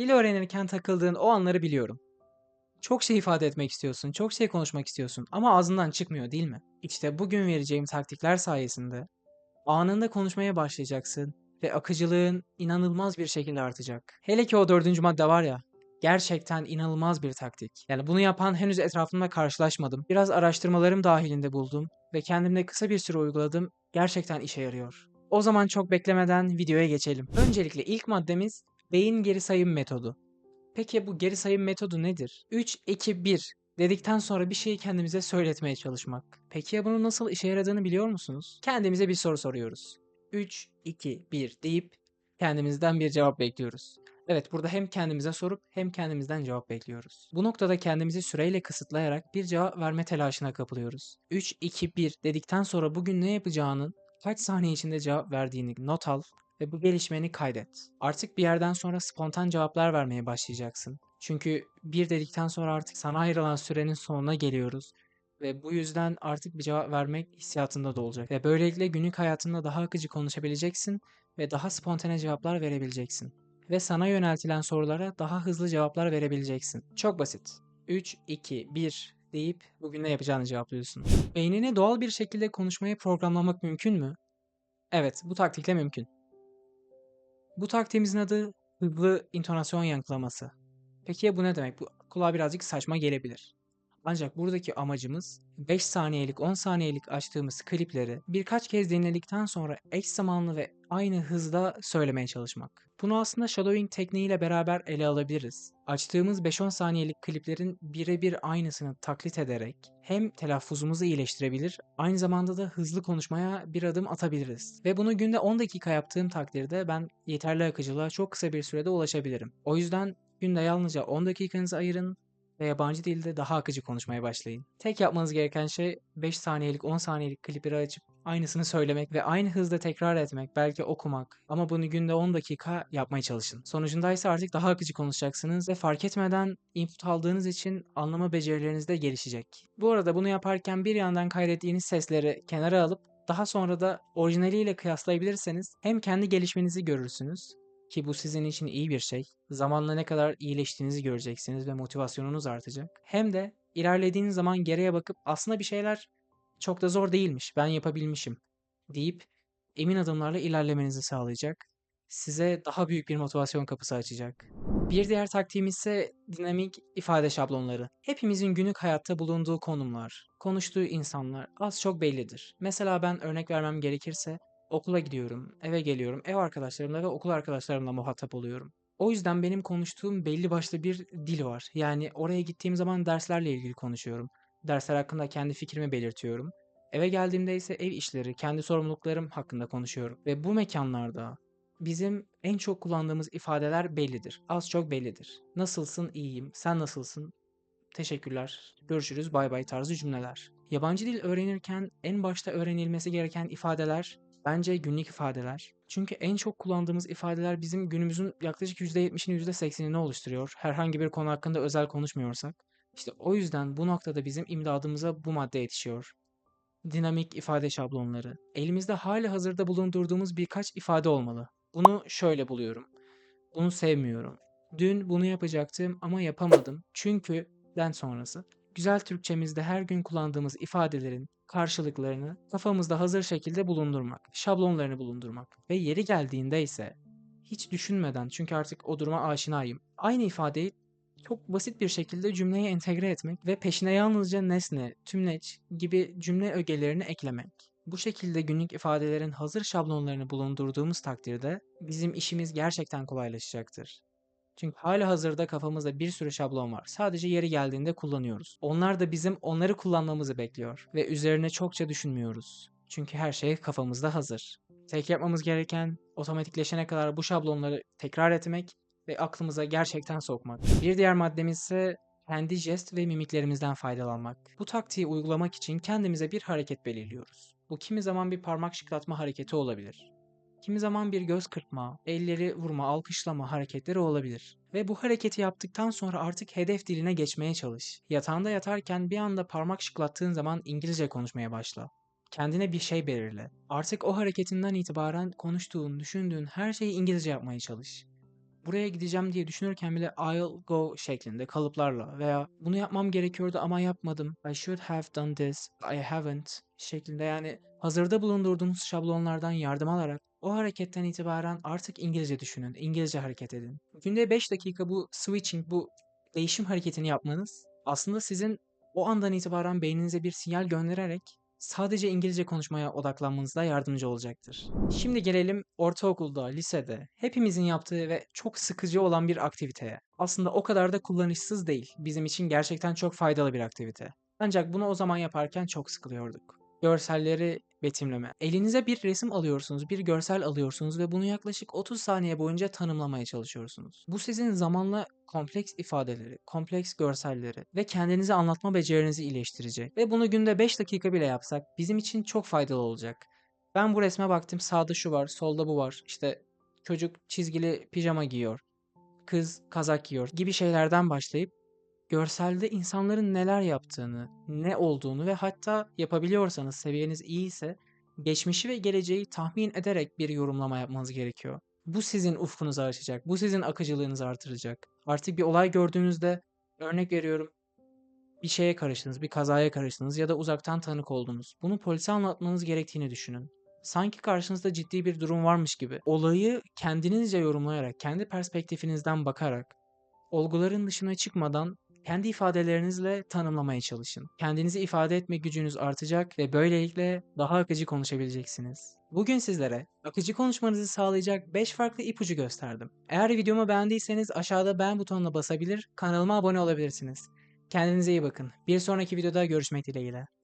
Dil öğrenirken takıldığın o anları biliyorum. Çok şey ifade etmek istiyorsun, çok şey konuşmak istiyorsun ama ağzından çıkmıyor değil mi? İşte bugün vereceğim taktikler sayesinde anında konuşmaya başlayacaksın ve akıcılığın inanılmaz bir şekilde artacak. Hele ki o dördüncü madde var ya, gerçekten inanılmaz bir taktik. Yani bunu yapan henüz etrafımda karşılaşmadım. Biraz araştırmalarım dahilinde buldum ve kendimde kısa bir süre uyguladım. Gerçekten işe yarıyor. O zaman çok beklemeden videoya geçelim. Öncelikle ilk maddemiz beyin geri sayım metodu. Peki bu geri sayım metodu nedir? 3, 2, 1 dedikten sonra bir şeyi kendimize söyletmeye çalışmak. Peki ya bunun nasıl işe yaradığını biliyor musunuz? Kendimize bir soru soruyoruz. 3, 2, 1 deyip kendimizden bir cevap bekliyoruz. Evet burada hem kendimize sorup hem kendimizden cevap bekliyoruz. Bu noktada kendimizi süreyle kısıtlayarak bir cevap verme telaşına kapılıyoruz. 3, 2, 1 dedikten sonra bugün ne yapacağını kaç saniye içinde cevap verdiğini not al ve bu gelişmeni kaydet. Artık bir yerden sonra spontan cevaplar vermeye başlayacaksın. Çünkü bir dedikten sonra artık sana ayrılan sürenin sonuna geliyoruz ve bu yüzden artık bir cevap vermek hissiyatında da olacak. Ve böylelikle günlük hayatında daha akıcı konuşabileceksin ve daha spontane cevaplar verebileceksin. Ve sana yöneltilen sorulara daha hızlı cevaplar verebileceksin. Çok basit. 3, 2, 1 deyip bugün ne yapacağını cevaplıyorsun. Beynini doğal bir şekilde konuşmaya programlamak mümkün mü? Evet, bu taktikle mümkün. Bu taktiğimizin adı hızlı intonasyon yankılaması. Peki ya bu ne demek? Bu kulağa birazcık saçma gelebilir. Ancak buradaki amacımız 5 saniyelik 10 saniyelik açtığımız klipleri birkaç kez dinledikten sonra eş zamanlı ve aynı hızda söylemeye çalışmak. Bunu aslında shadowing tekniğiyle beraber ele alabiliriz. Açtığımız 5-10 saniyelik kliplerin birebir aynısını taklit ederek hem telaffuzumuzu iyileştirebilir, aynı zamanda da hızlı konuşmaya bir adım atabiliriz. Ve bunu günde 10 dakika yaptığım takdirde ben yeterli akıcılığa çok kısa bir sürede ulaşabilirim. O yüzden günde yalnızca 10 dakikanızı ayırın ve yabancı dilde daha akıcı konuşmaya başlayın. Tek yapmanız gereken şey 5 saniyelik 10 saniyelik klipleri açıp aynısını söylemek ve aynı hızda tekrar etmek, belki okumak ama bunu günde 10 dakika yapmaya çalışın. Sonucunda ise artık daha akıcı konuşacaksınız ve fark etmeden input aldığınız için anlama becerileriniz de gelişecek. Bu arada bunu yaparken bir yandan kaydettiğiniz sesleri kenara alıp daha sonra da orijinaliyle kıyaslayabilirseniz hem kendi gelişmenizi görürsünüz ki bu sizin için iyi bir şey. Zamanla ne kadar iyileştiğinizi göreceksiniz ve motivasyonunuz artacak. Hem de ilerlediğiniz zaman geriye bakıp aslında bir şeyler çok da zor değilmiş, ben yapabilmişim deyip emin adımlarla ilerlemenizi sağlayacak. Size daha büyük bir motivasyon kapısı açacak. Bir diğer taktiğimiz ise dinamik ifade şablonları. Hepimizin günlük hayatta bulunduğu konumlar, konuştuğu insanlar az çok bellidir. Mesela ben örnek vermem gerekirse okula gidiyorum, eve geliyorum, ev arkadaşlarımla ve okul arkadaşlarımla muhatap oluyorum. O yüzden benim konuştuğum belli başlı bir dil var. Yani oraya gittiğim zaman derslerle ilgili konuşuyorum. Dersler hakkında kendi fikrimi belirtiyorum. Eve geldiğimde ise ev işleri, kendi sorumluluklarım hakkında konuşuyorum. Ve bu mekanlarda bizim en çok kullandığımız ifadeler bellidir. Az çok bellidir. Nasılsın? İyiyim. Sen nasılsın? Teşekkürler. Görüşürüz. Bay bay tarzı cümleler. Yabancı dil öğrenirken en başta öğrenilmesi gereken ifadeler bence günlük ifadeler. Çünkü en çok kullandığımız ifadeler bizim günümüzün yaklaşık %70'ini %80'ini oluşturuyor. Herhangi bir konu hakkında özel konuşmuyorsak. İşte o yüzden bu noktada bizim imdadımıza bu madde yetişiyor. Dinamik ifade şablonları. Elimizde hali hazırda bulundurduğumuz birkaç ifade olmalı. Bunu şöyle buluyorum. Bunu sevmiyorum. Dün bunu yapacaktım ama yapamadım. Çünkü den sonrası. Güzel Türkçemizde her gün kullandığımız ifadelerin karşılıklarını kafamızda hazır şekilde bulundurmak, şablonlarını bulundurmak ve yeri geldiğinde ise hiç düşünmeden çünkü artık o duruma aşinayım. Aynı ifadeyi çok basit bir şekilde cümleye entegre etmek ve peşine yalnızca nesne, tümleç gibi cümle ögelerini eklemek. Bu şekilde günlük ifadelerin hazır şablonlarını bulundurduğumuz takdirde bizim işimiz gerçekten kolaylaşacaktır. Çünkü hala hazırda kafamızda bir sürü şablon var. Sadece yeri geldiğinde kullanıyoruz. Onlar da bizim onları kullanmamızı bekliyor ve üzerine çokça düşünmüyoruz. Çünkü her şey kafamızda hazır. Tek yapmamız gereken otomatikleşene kadar bu şablonları tekrar etmek ve aklımıza gerçekten sokmak. Bir diğer maddemiz ise kendi jest ve mimiklerimizden faydalanmak. Bu taktiği uygulamak için kendimize bir hareket belirliyoruz. Bu kimi zaman bir parmak şıklatma hareketi olabilir. Kimi zaman bir göz kırpma, elleri vurma, alkışlama hareketleri olabilir. Ve bu hareketi yaptıktan sonra artık hedef diline geçmeye çalış. Yatağında yatarken bir anda parmak şıklattığın zaman İngilizce konuşmaya başla. Kendine bir şey belirle. Artık o hareketinden itibaren konuştuğun, düşündüğün her şeyi İngilizce yapmaya çalış. buraya gideceğim diye düşünürken bile I'll go şeklinde kalıplarla veya bunu yapmam gerekiyordu ama yapmadım. I should have done this, I haven't şeklinde yani hazırda bulundurduğunuz şablonlardan yardım alarak o hareketten itibaren artık İngilizce düşünün, İngilizce hareket edin. Günde 5 dakika bu switching, bu değişim hareketini yapmanız aslında sizin o andan itibaren beyninize bir sinyal göndererek sadece İngilizce konuşmaya odaklanmanızda yardımcı olacaktır. Şimdi gelelim ortaokulda, lisede hepimizin yaptığı ve çok sıkıcı olan bir aktiviteye. Aslında o kadar da kullanışsız değil. Bizim için gerçekten çok faydalı bir aktivite. Ancak bunu o zaman yaparken çok sıkılıyorduk. Görselleri betimleme. Elinize bir resim alıyorsunuz, bir görsel alıyorsunuz ve bunu yaklaşık 30 saniye boyunca tanımlamaya çalışıyorsunuz. Bu sizin zamanla kompleks ifadeleri, kompleks görselleri ve kendinizi anlatma becerinizi iyileştirecek. Ve bunu günde 5 dakika bile yapsak bizim için çok faydalı olacak. Ben bu resme baktım. Sağda şu var, solda bu var. İşte çocuk çizgili pijama giyiyor. Kız kazak giyiyor gibi şeylerden başlayıp görselde insanların neler yaptığını, ne olduğunu ve hatta yapabiliyorsanız seviyeniz iyiyse geçmişi ve geleceği tahmin ederek bir yorumlama yapmanız gerekiyor. Bu sizin ufkunuzu açacak, bu sizin akıcılığınızı artıracak. Artık bir olay gördüğünüzde örnek veriyorum bir şeye karıştınız, bir kazaya karıştınız ya da uzaktan tanık oldunuz. Bunu polise anlatmanız gerektiğini düşünün. Sanki karşınızda ciddi bir durum varmış gibi. Olayı kendinizce yorumlayarak, kendi perspektifinizden bakarak, olguların dışına çıkmadan kendi ifadelerinizle tanımlamaya çalışın. Kendinizi ifade etme gücünüz artacak ve böylelikle daha akıcı konuşabileceksiniz. Bugün sizlere akıcı konuşmanızı sağlayacak 5 farklı ipucu gösterdim. Eğer videomu beğendiyseniz aşağıda beğen butonuna basabilir, kanalıma abone olabilirsiniz. Kendinize iyi bakın. Bir sonraki videoda görüşmek dileğiyle.